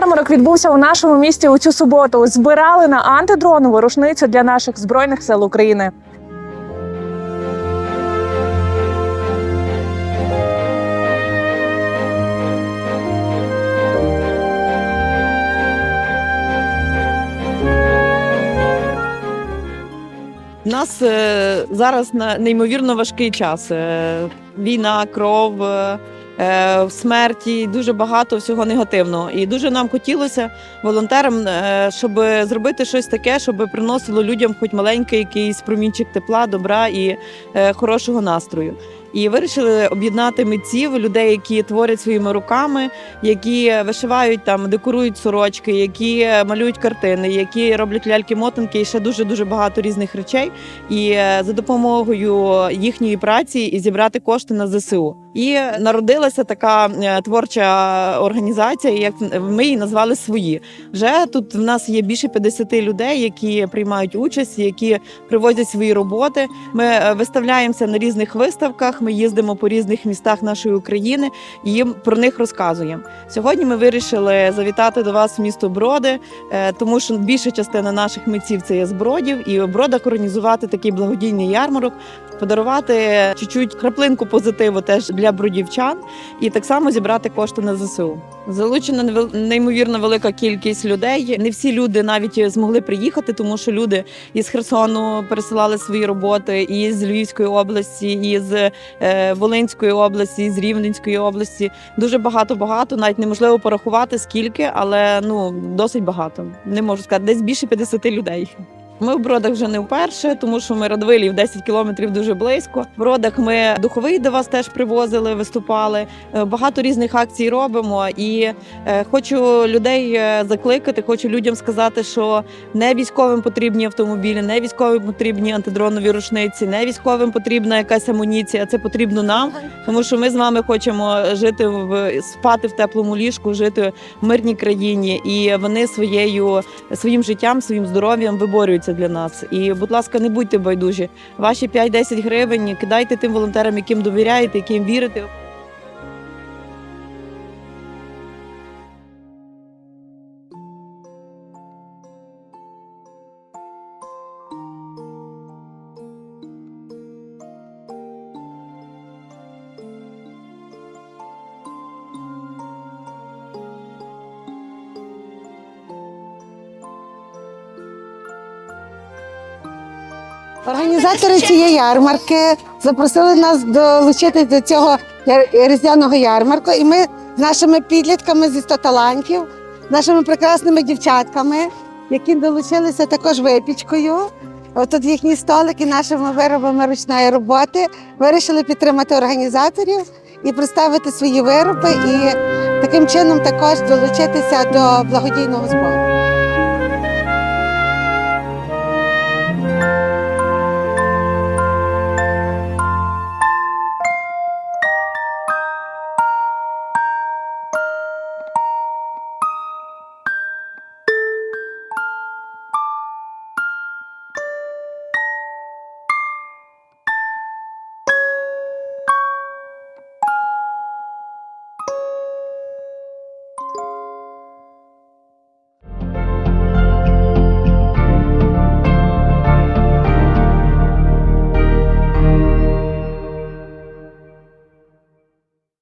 ярмарок відбувся у нашому місті у цю суботу. Збирали на антидронову рушницю для наших збройних сил України. У нас е, зараз на неймовірно важкий час. Е, війна, кров, е, е, смерті, дуже багато всього негативного. І дуже нам хотілося волонтерам, е, щоб зробити щось таке, щоб приносило людям хоч маленький якийсь промінчик тепла, добра і е, хорошого настрою. І вирішили об'єднати митців, людей, які творять своїми руками, які вишивають там, декорують сорочки, які малюють картини, які роблять ляльки-мотанки і ще дуже дуже багато різних речей. І за допомогою їхньої праці і зібрати кошти на ЗСУ. І народилася така е, творча організація, як ми її назвали свої. Вже тут в нас є більше 50 людей, які приймають участь, які привозять свої роботи. Ми е, виставляємося на різних виставках. Ми їздимо по різних містах нашої України і їм про них розказуємо. Сьогодні ми вирішили завітати до вас в місто Броди, е, тому що більша частина наших митців це є з бродів, і в бродах організувати такий благодійний ярмарок, подарувати чуть-чуть краплинку позитиву теж для бродівчан, і так само зібрати кошти на ЗСУ. Залучена неймовірно велика кількість людей. Не всі люди навіть змогли приїхати, тому що люди із Херсону пересилали свої роботи, і з Львівської області, і з е, Волинської області, і з Рівненської області. Дуже багато багато, навіть неможливо порахувати скільки, але ну досить багато. Не можу сказати, десь більше 50 людей. Ми в бродах вже не вперше, тому що ми Радвилів 10 кілометрів дуже близько. В бродах ми духовий до вас теж привозили, виступали. Е, Багато різних акцій робимо. І е, хочу людей е, закликати, хочу людям сказати, що не військовим потрібні автомобілі, не військовим потрібні антидронові рушниці, не військовим потрібна якась амуніція. Це потрібно нам, тому що ми з вами хочемо жити в спати в теплому ліжку, жити в мирній країні, і вони своєю своїм життям, своїм здоров'ям виборюються для нас. І, будь ласка, не будьте байдужі. Ваші 5-10 гривень кидайте тим волонтерам, яким довіряєте, яким вірите. Організатори цієї ярмарки запросили нас долучитись до цього різдвяного ярмарку. І ми з нашими підлітками зі 100 талантів, нашими прекрасними дівчатками, які долучилися також випічкою. Отут їхні столики нашими виробами ручної роботи. Вирішили підтримати організаторів і представити свої вироби, і таким чином також долучитися до благодійного збору.